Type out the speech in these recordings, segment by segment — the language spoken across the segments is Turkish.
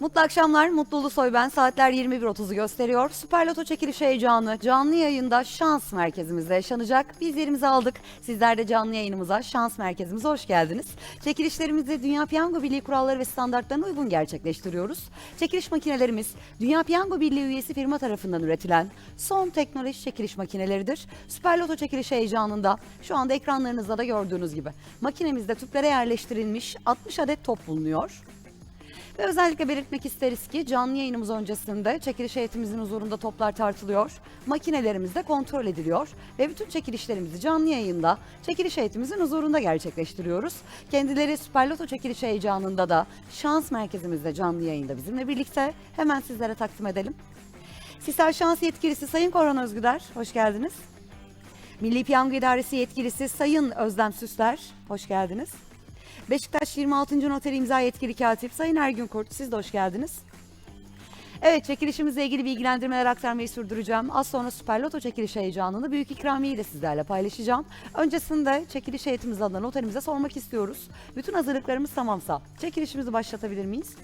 Mutlu akşamlar, Mutlu Ulusoy ben. Saatler 21.30'u gösteriyor. Süper Loto çekilişi heyecanı canlı yayında şans merkezimizde yaşanacak. Biz yerimizi aldık. Sizler de canlı yayınımıza, şans merkezimize hoş geldiniz. Çekilişlerimizi Dünya Piyango Birliği kuralları ve standartlarına uygun gerçekleştiriyoruz. Çekiliş makinelerimiz Dünya Piyango Birliği üyesi firma tarafından üretilen son teknoloji çekiliş makineleridir. Süper Loto çekilişi heyecanında şu anda ekranlarınızda da gördüğünüz gibi makinemizde tüplere yerleştirilmiş 60 adet top bulunuyor. Ve özellikle belirtmek isteriz ki canlı yayınımız öncesinde çekiliş heyetimizin huzurunda toplar tartılıyor, makinelerimiz de kontrol ediliyor ve bütün çekilişlerimizi canlı yayında çekiliş heyetimizin huzurunda gerçekleştiriyoruz. Kendileri Süper Loto çekiliş heyecanında da şans merkezimizde canlı yayında bizimle birlikte hemen sizlere takdim edelim. Sisal Şans Yetkilisi Sayın Korhan Özgüder, hoş geldiniz. Milli Piyango İdaresi Yetkilisi Sayın Özlem Süsler, hoş geldiniz. Beşiktaş 26. Noteri İmza Yetkili Katip Sayın Ergün Kurt, siz de hoş geldiniz. Evet çekilişimizle ilgili bilgilendirmeler aktarmayı sürdüreceğim. Az sonra Süper Loto çekiliş heyecanını büyük ikramiyeyi de sizlerle paylaşacağım. Öncesinde çekiliş heyetimiz adına noterimize sormak istiyoruz. Bütün hazırlıklarımız tamamsa çekilişimizi başlatabilir miyiz?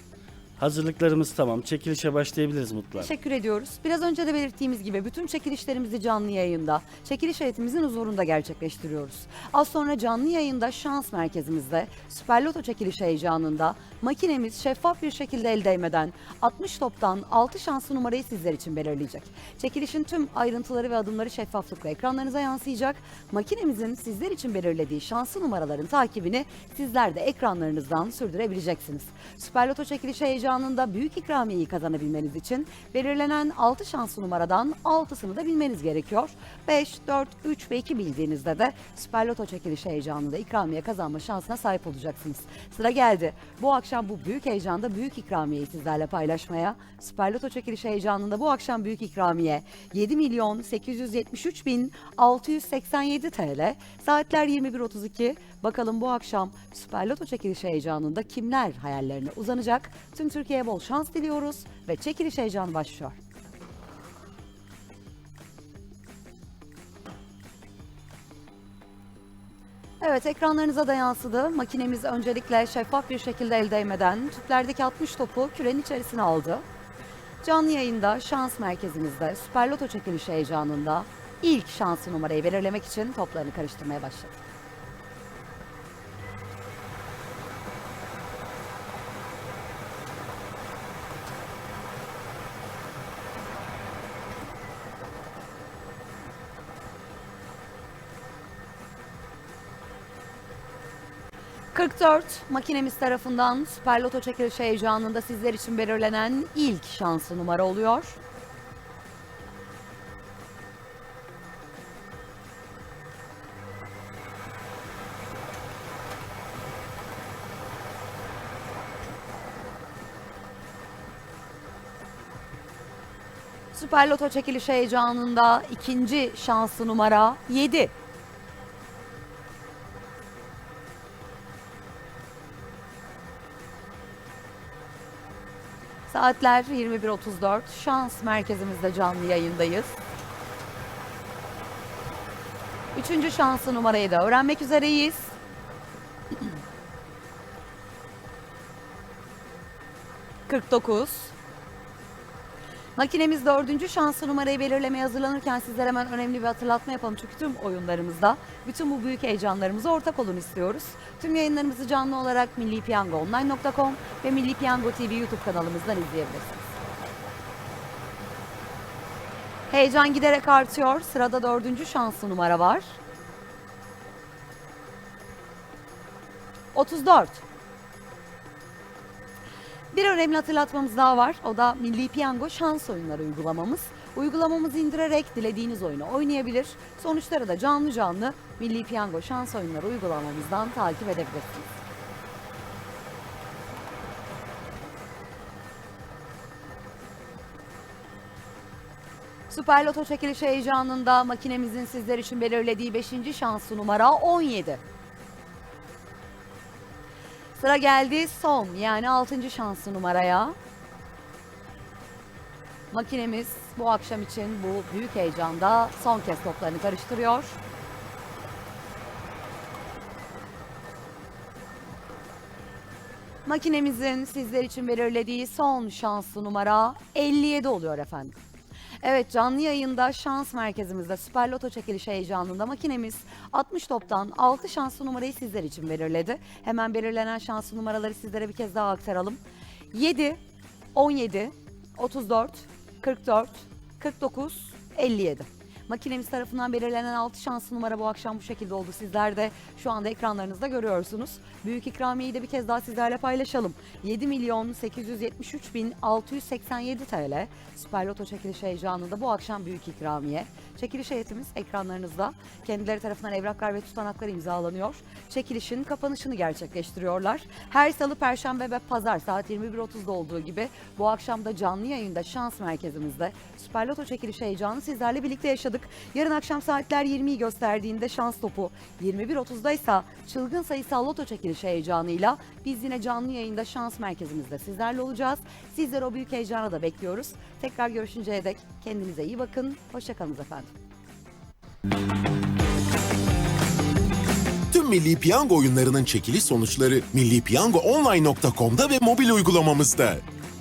Hazırlıklarımız tamam. Çekilişe başlayabiliriz Mutlu. Teşekkür ediyoruz. Biraz önce de belirttiğimiz gibi bütün çekilişlerimizi canlı yayında, çekiliş heyetimizin huzurunda gerçekleştiriyoruz. Az sonra canlı yayında şans merkezimizde, Süper Loto çekiliş heyecanında makinemiz şeffaf bir şekilde el değmeden 60 toptan 6 şanslı numarayı sizler için belirleyecek. Çekilişin tüm ayrıntıları ve adımları şeffaflıkla ekranlarınıza yansıyacak. Makinemizin sizler için belirlediği şanslı numaraların takibini sizler de ekranlarınızdan sürdürebileceksiniz. Süper Loto çekilişi heyecanında büyük ikramiyeyi kazanabilmeniz için belirlenen 6 şanslı numaradan 6'sını da bilmeniz gerekiyor. 5, 4, 3 ve 2 bildiğinizde de Süper Loto çekilişi heyecanında ikramiye kazanma şansına sahip olacaksınız. Sıra geldi. Bu akşam bu büyük heyecanda büyük ikramiyeyi sizlerle paylaşmaya. Süper Loto çekilişi heyecanında bu akşam büyük ikramiye 7 milyon 873 bin 687 TL. Saatler 21.32. Bakalım bu akşam Süper Loto çekilişi heyecanında kimler hayallerine uzanacak? Tüm Türkiye'ye bol şans diliyoruz ve çekiliş heyecanı başlıyor. Evet ekranlarınıza da yansıdı. Makinemiz öncelikle şeffaf bir şekilde el değmeden tüplerdeki 60 topu kürenin içerisine aldı. Canlı yayında şans merkezimizde Süper Loto çekilişi heyecanında ilk şansı numarayı belirlemek için toplarını karıştırmaya başladı. ...44 makinemiz tarafından Süper Loto çekilişi heyecanında sizler için belirlenen ilk şanslı numara oluyor. Süper Loto çekilişi heyecanında ikinci şanslı numara 7. Saatler 21.34. Şans merkezimizde canlı yayındayız. Üçüncü şanslı numarayı da öğrenmek üzereyiz. Kırk dokuz. Makinemiz dördüncü şanslı numarayı belirlemeye hazırlanırken sizlere hemen önemli bir hatırlatma yapalım. Çünkü tüm oyunlarımızda bütün bu büyük heyecanlarımıza ortak olun istiyoruz. Tüm yayınlarımızı canlı olarak millipiyangoonline.com ve Milli Piyango TV YouTube kanalımızdan izleyebilirsiniz. Heyecan giderek artıyor. Sırada dördüncü şanslı numara var. 34. Bir önemli hatırlatmamız daha var. O da Milli Piyango şans oyunları uygulamamız. Uygulamamızı indirerek dilediğiniz oyunu oynayabilir. Sonuçları da canlı canlı Milli Piyango şans oyunları uygulamamızdan takip edebilirsiniz. Süper Loto çekilişi heyecanında makinemizin sizler için belirlediği 5. şansı numara 17. Sıra geldi son yani 6. şansı numaraya. Makinemiz bu akşam için bu büyük heyecanda son kez toplarını karıştırıyor. Makinemizin sizler için belirlediği son şanslı numara 57 oluyor efendim. Evet canlı yayında şans merkezimizde Süper Loto çekilişi heyecanında makinemiz 60 toptan 6 şanslı numarayı sizler için belirledi. Hemen belirlenen şanslı numaraları sizlere bir kez daha aktaralım. 7, 17, 34, 44, 49, 57. Makinemiz tarafından belirlenen 6 şanslı numara bu akşam bu şekilde oldu. Sizler de şu anda ekranlarınızda görüyorsunuz. Büyük ikramiyeyi de bir kez daha sizlerle paylaşalım. 7 milyon 873 bin 687 TL. Süper Loto çekiliş heyecanında bu akşam büyük ikramiye. Çekiliş heyetimiz ekranlarınızda. Kendileri tarafından evraklar ve tutanaklar imzalanıyor. Çekilişin kapanışını gerçekleştiriyorlar. Her salı, perşembe ve pazar saat 21.30'da olduğu gibi bu akşam da canlı yayında şans merkezimizde Süper Loto çekiliş heyecanı sizlerle birlikte yaşadık. Yarın akşam saatler 20'yi gösterdiğinde şans topu 21.30'da ise çılgın sayısal loto çekilişi heyecanıyla biz yine canlı yayında şans merkezimizde sizlerle olacağız. Sizleri o büyük heyecana da bekliyoruz. Tekrar görüşünceye dek kendinize iyi bakın. Hoşçakalın efendim. Tüm Milli Piyango oyunlarının çekiliş sonuçları millipiyangoonline.com'da ve mobil uygulamamızda.